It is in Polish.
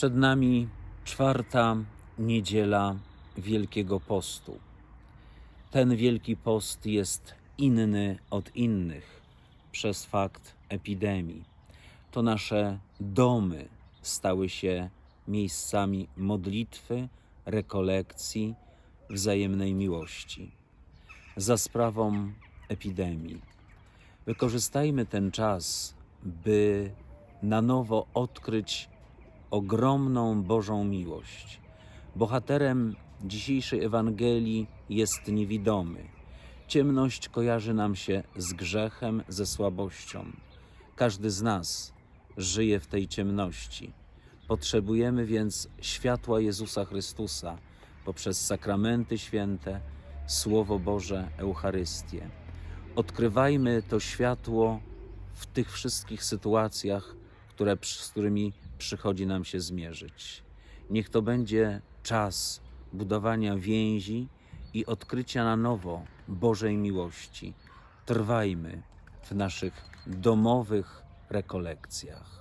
Przed nami czwarta niedziela Wielkiego Postu. Ten Wielki Post jest inny od innych przez fakt epidemii. To nasze domy stały się miejscami modlitwy, rekolekcji, wzajemnej miłości. Za sprawą epidemii. Wykorzystajmy ten czas, by na nowo odkryć ogromną Bożą miłość. Bohaterem dzisiejszej Ewangelii jest niewidomy. Ciemność kojarzy nam się z grzechem, ze słabością. Każdy z nas żyje w tej ciemności. Potrzebujemy więc światła Jezusa Chrystusa poprzez sakramenty święte, Słowo Boże, Eucharystię. Odkrywajmy to światło w tych wszystkich sytuacjach, które, z którymi przychodzi nam się zmierzyć. Niech to będzie czas budowania więzi i odkrycia na nowo Bożej miłości. Trwajmy w naszych domowych rekolekcjach.